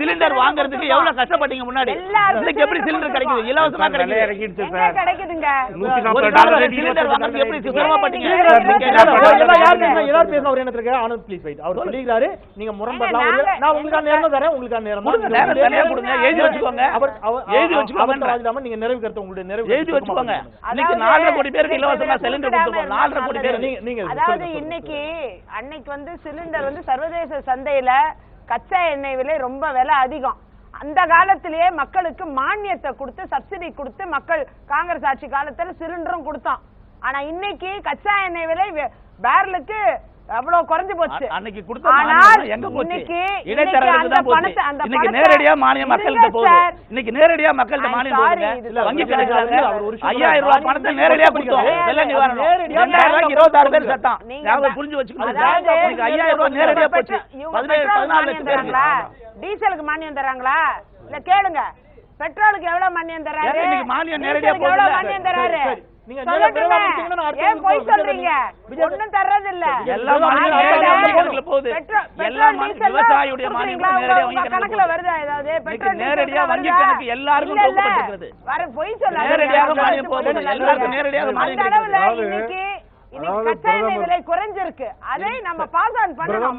Cylinder வாங்குறதுக்கு எவ்வளவு கஷ்டப்பட்டீங்க முன்னாடி? இன்னைக்கு எப்படி சிலிண்டர் கிடைக்குது? இலவசமா கிடைக்குது. கிடைக்குதுங்க? சிலிண்டர் எப்படி சிரமப்பட்டீங்க? எல்லாரும் ஒரு இருக்கு ஆனந்த் ப்ளீஸ் வெயிட் அவர் சொல்லிக்கிறாரு நீங்க நாங்க- நான் உங்களுக்கான நேரம் தரேன் உங்களுக்கான நேரம். கொடுங்க, நேரம் கொடுங்க, எழுதி வச்சுக்கோங்க. எழுதி வச்சுக்கோங்க. இல்லாம நீங்க நிறைவு கருத்து உங்களுடைய நிறைவு எழுதி வச்சுக்கோங்க. இன்னைக்கு அதாவது நாலரை கோடி பேருக்கு இலவசமா சிலிண்டர் கொடுத்துருக்கோம். நாலரை கோடி பேருக்கு. நீங்க நீங்க அதாவது. இன்னைக்கு அன்னைக்கு வந்து சிலிண்டர் வந்து சர்வதேச சந்தையில கச்சா எண்ணெய் விலை ரொம்ப விலை அதிகம். அந்த காலத்திலேயே மக்களுக்கு மானியத்தை கொடுத்து சப்சிடி கொடுத்து மக்கள் காங்கிரஸ் ஆட்சி காலத்துல சிலிண்டரும் கொடுத்தோம். ஆனா இன்னைக்கு கச்சா எண்ணெய் விலை பேரலுக்கு அவ்வளவு குறைஞ்சு போச்சு. அன்னைக்கு கொடுத்த மானியம் எங்க போச்சு? இடைத்தரகருக்கு தான் போச்சு. இன்னைக்கு நேரடியா மானியம் மக்கள்கிட்ட போகுது. இன்னைக்கு நேரடியா மக்கள்கிட்ட மானியம் இல்ல வங்கி. கணக்குல ஐயாயிரம் ரூபாய். பணத்தை நேரடியா. கொடுத்தோம். வெள்ள நிவாரணம். ரெண்டாயிரம் ரூபாய்க்கு இருபத்தாறு பேர் சட்டம். ஞாபகம் புரிஞ்சு வச்சுக்கணும். ஐயாயிரம் ரூபாய் நேரடியா போச்சு. பதினேழு பதினாலு லட்சம் பேருக்கு. டீசலுக்கு மானியம் தராங்களா? இல்ல கேளுங்க. பெட்ரோலுக்கு எவ்வளவு மானியம் தராரு? மானியம் நேரடியா எவ்வளவு? மானியம் தராரு. நீங்க ஏன் போய் சொல்றீங்க? ஒண்ணும் ஏதாவது நேரடியா வங்கி எல்லாருக்கும் கொடுக்கப்பட்டிருக்கிறது. குறைஞ்சிருக்கு. அதை நம்ம பாஸ் ஆன் பண்ணணும்.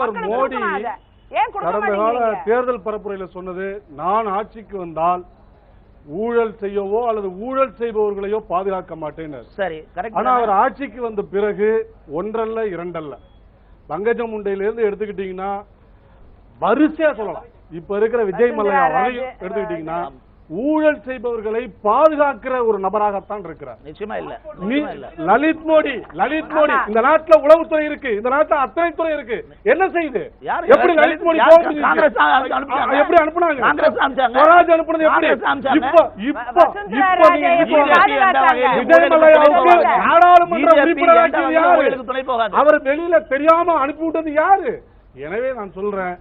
ஏன் கொடுக்க மாட்டீங்க தேர்தல் பரப்புரையில சொன்னது நான் ஆட்சிக்கு வந்தால் ஊழல் செய்யவோ அல்லது ஊழல் செய்பவர்களையோ பாதுகாக்க மாட்டேனர் சரி ஆனா அவர் ஆட்சிக்கு வந்த பிறகு ஒன்றல்ல இரண்டல்ல. பங்கஜம் முண்டையிலிருந்து எடுத்துக்கிட்டீங்கன்னா வரிசையா சொல்லலாம். இப்ப இருக்கிற விஜய் மல்லையா வரையும் எடுத்துக்கிட்டீங்கன்னா ஊழல் செய்பவர்களை பாதுகாக்கிற ஒரு நபராகத்தான் இருக்கிறார். நிச்சயமா இல்ல. லலித் மோடி லலித் மோடி. இந்த நாட்டுல உளவுத்துறை இருக்கு. இந்த நாட்டுல அத்தனை துறை இருக்கு. என்ன செய்யுது? எப்படி லலித் மோடி எப்படி அனுப்புனாங்க. ஸ்வராஜ் அனுப்புனது எப்படி. இப்போ இப்போ இப்போ நாடாளுமன்ற உறுப்பினராக்கியது யாரு. அவர் வெளியில தெரியாம அனுப்பி விட்டது யாரு? எனவே நான் சொல்றேன்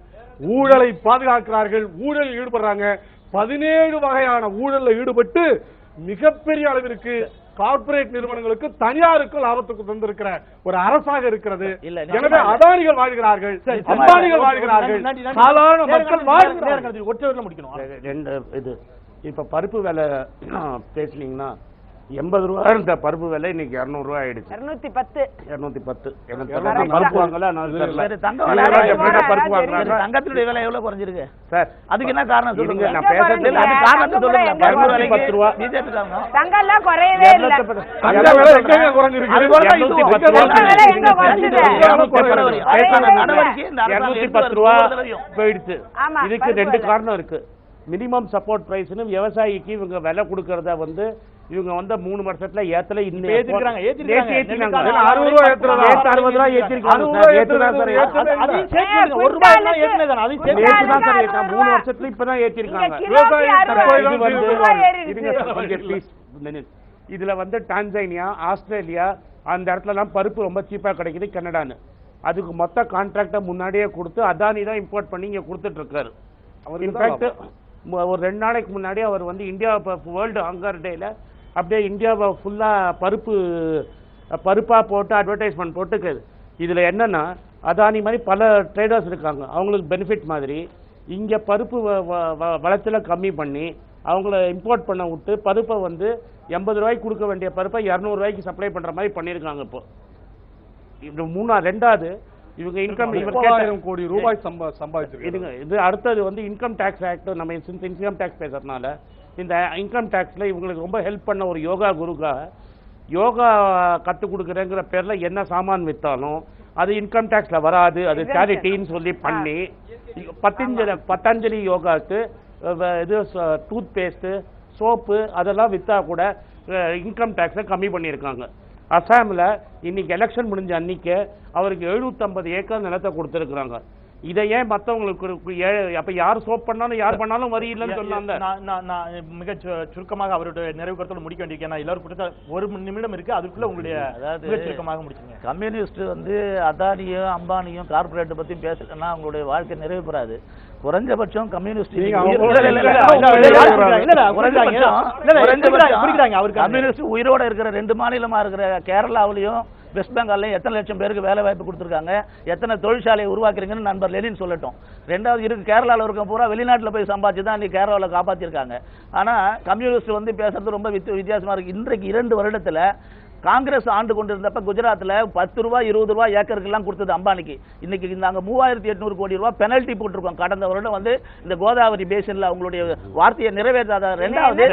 ஊழலை பாதுகாக்கிறார்கள் ஊழலில் ஈடுபடுறாங்க. பதினேழு வகையான ஊழல்ல ஈடுபட்டு மிகப்பெரிய அளவிற்கு கார்ப்பரேட் நிறுவனங்களுக்கு தனியாருக்கு லாபத்துக்கு தந்திருக்கிற ஒரு அரசாக இருக்கிறது. எனவே. அதானிகள் வாழ்கிறார்கள். அம்பானிகள் வாழ்கிறார்கள். சாதாரண மக்கள் வாழ்கிறார்கள். ஒற்றை முடிக்கணும். ரெண்டு இது. இப்ப பருப்பு விலை பேசுனீங்கன்னா எண்பது ரூபா இருந்த பருப்பு விலை இன்னைக்கு இரநூறுவா ஆயிடுச்சு. பருப்பு வாங்கல விலை எவ்வளவு குறைஞ்சிருக்கு? சார் அதுக்கு என்ன காரணம் சொல்லுங்க. நான் பேசுறது பத்து ரூபா. போயிடுச்சு. இதுக்கு ரெண்டு காரணம் இருக்கு. மினிமம் சப்போர்ட் பிரைஸ்னு விவசாயிக்கு இவங்க விலை கொடுக்கறத வந்து இவங்க வந்த மூணு வருஷத்துல ஏத்தல இன்னும் ஏத்திருக்காங்க. ஏத்திருக்காங்க. 60 ரூபாய் ஏத்துறதா? சார் அதையும் சேர்த்து மூணு வருஷத்துல இப்பதான் ஏத்திருக்காங்க. இதுல வந்து டான்சைனியா ஆஸ்திரேலியா அந்த இடத்துல எல்லாம் பருப்பு ரொம்ப சீப்பா கிடைக்குது கனடான்னு. அதுக்கு மொத்த கான்ட்ராக்டை முன்னாடியே கொடுத்து அதானி தான் இம்போர்ட் பண்ணி இங்கே கொடுத்துட்டு இருக்காரு. இன்ஃபேக்ட் ஒரு ரெண்டு நாளைக்கு முன்னாடி அவர் வந்து இந்தியா வேர்ல்டு ஹங்கர் டேல அப்படியே இந்தியாவை ஃபுல்லா பருப்பு பருப்பா போட்டு அட்வர்டைஸ்மெண்ட் போட்டுக்குது இதுல என்னன்னா அதானி மாதிரி பல ட்ரேடர்ஸ் இருக்காங்க. அவங்களுக்கு பெனிஃபிட் மாதிரி இங்க பருப்பு வ- வ- வ- விளைச்சலை கம்மி பண்ணி அவங்கள இம்போர்ட் பண்ண விட்டு பருப்பை வந்து எண்பது ரூபாய்க்கு கொடுக்க வேண்டிய பருப்பை இரநூறு ரூபாய்க்கு சப்ளை பண்ற மாதிரி பண்ணியிருக்காங்க இப்போ. இது மூணா ரெண்டாவது இவங்க இன்கம் முப்பதாயிரம் கோடி ரூபாய் சம்பா சம்பாதிச்சிருக்காங்க. இதுங்க இது அடுத்தது வந்து இன்கம் டேக்ஸ் ஆக்ட் நம்ம இன்கம் டேக்ஸ் பேசுறதுனால இந்த இன்கம் டேக்ஸ்ல இவங்களுக்கு ரொம்ப ஹெல்ப் பண்ண ஒரு யோகா குருக்காக யோகா கற்றுக் கொடுக்குறேங்கிற பேர்ல என்ன சாமான் வித்தாலும் அது இன்கம் டேக்ஸ்ல வராது அது. சேரிட்டின்னு சொல்லி பண்ணி பத்தஞ்சலி பத்தஞ்சலி வ- இது டூத் பேஸ்ட்டு சோப்பு அதெல்லாம் வித்தா கூட இன்கம் டேக்ஸை கம்மி பண்ணியிருக்காங்க. அசாமில் இன்னைக்கு எலெக்ஷன் முடிஞ்ச அன்னைக்கு அவருக்கு 750 ஏக்கர் நிலத்தை கொடுத்துருக்குறாங்க. இதை ஏன் மற்றவங்களுக்கு அப்ப யார் சோப் பண்ணாலும் யார் பண்ணாலும் வரி இல்லைன்னு சொன்னாங்க. மிக சுருக்கமாக அவருடைய நிறைவு கருத்தோட முடிக்க வேண்டியிருக்கேன் எல்லாரும் கொடுத்த ஒரு நிமிடம் இருக்கு. அதுக்குள்ள உங்களுடைய அதாவது சுருக்கமாக முடிச்சுங்க கம்யூனிஸ்ட் வந்து அதானியும் அம்பானியும் கார்பரேட் பத்தி பேசலன்னா அவங்களுடைய வாழ்க்கை நிறைவு பெறாது. குறைஞ்சபட்சம் கம்யூனிஸ்ட் அவருக்கு கம்யூனிஸ்ட் உயிரோட இருக்கிற ரெண்டு மாநிலமா இருக்கிற கேரளாவிலையும் வெஸ்ட் பெங்கால்லையும் எத்தனை லட்சம் பேருக்கு வேலை வாய்ப்பு கொடுத்துருக்காங்க? எத்தனை தொழிற்சாலையை உருவாக்குறீங்கன்னு நண்பர் லெனின் சொல்லட்டும். ரெண்டாவது இருக்கு கேரளாவில் இருக்க பூரா வெளிநாட்டில் போய் சம்பாதிச்சு தான் இன்னைக்கு கேரளாவில் காப்பாற்றிருக்காங்க ஆனால் கம்யூனிஸ்ட் வந்து பேசுறது ரொம்ப வித்து வித்தியாசமா இருக்கு. இன்றைக்கு இரண்டு வருடத்துல காங்கிரஸ் ஆண்டு கொண்டிருந்தப்ப குஜராத்தில் பத்து ரூபாய் இருபது ரூபாய் ஏக்கருக்கெல்லாம் கொடுத்தது அம்பானிக்கு. இன்னைக்கு நாங்கள் மூவாயிரத்தி எட்நூறு கோடி ரூபாய் பெனல்ட்டி போட்டிருக்கோம். கடந்த வருடம் வந்து இந்த கோதாவரி பேசின்ல அவங்களுடைய வார்த்தையை நிறைவேற்றாத ரெண்டாவது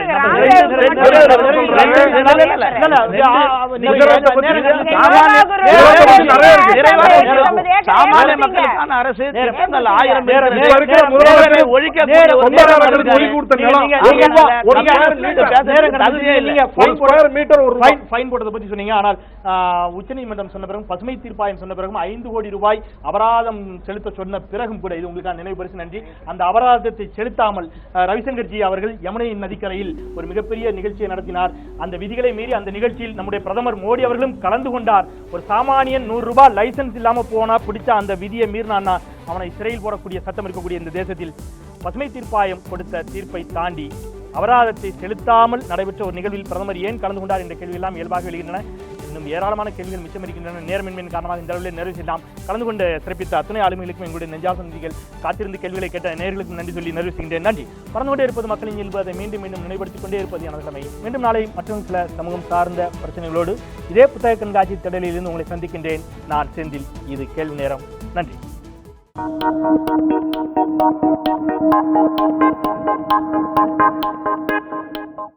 சாமானிய- மக்களுக்கான அரசு ஆயிரம் சொன்னீங்க. ஆனால் உச்சநீதிமன்றம் சொன்ன பிறகும் பசுமை தீர்ப்பாயம் சொன்ன பிறகும் ஐந்து கோடி ரூபாய் அபராதம் செலுத்த சொன்ன பிறகும் கூட இது உங்களுக்கான நினைவு பரிசு. நன்றி. அந்த அபராதத்தை செலுத்தாமல் ரவிசங்கர் ஜி அவர்கள் யமுனை நதிக்கரையில் ஒரு மிகப்பெரிய நிகழ்ச்சியை நடத்தினார். அந்த விதிகளை மீறி அந்த நிகழ்ச்சியில் நம்முடைய பிரதமர் மோடி அவர்களும் கலந்து கொண்டார். ஒரு சாமானியன் நூறு ரூபாய் லைசன்ஸ் இல்லாம போனா பிடிச்ச அந்த விதியை மீறினான்னா அவனை சிறையில் போடக்கூடிய சட்டம் இருக்கக்கூடிய இந்த தேசத்தில் பசுமை தீர்ப்பாயம் கொடுத்த தீர்ப்பை தாண்டி அபராதத்தை செலுத்தாமல் நடைபெற்ற ஒரு நிகழ்வில் பிரதமர் ஏன் கலந்து கொண்டார் என்ற கேள்வி எல்லாம் இயல்பாக எழுகின்றன. இன்னும் ஏராளமான கேள்விகள் மிச்சம் இருக்கின்றன நேரமின்மையின் காரணமாக இந்த அளவில் நிறைவு செய்யலாம் கலந்து கொண்டு சிறப்பித்த அத்துணை ஆளுமைகளுக்கும் எங்களுடைய நெஞ்சாசந்திகள் காத்திருந்து கேள்விகளை கேட்ட நேர்களுக்கும் நன்றி சொல்லி நிறைவு செய்கின்றேன். நன்றி. பறந்து கொண்டே இருப்பது மக்களின் இயல்பு. அதை மீண்டும் மீண்டும் நினைவுபடுத்திக் கொண்டே இருப்பது எனது கடமை. மீண்டும் நாளை மற்றும் சில சமூகம் சார்ந்த பிரச்சனைகளோடு இதே புத்தக கண்காட்சி திடலிலிருந்து உங்களை சந்திக்கின்றேன். நான் செந்தில். இது கேள்வி நேரம். நன்றி. Thank you.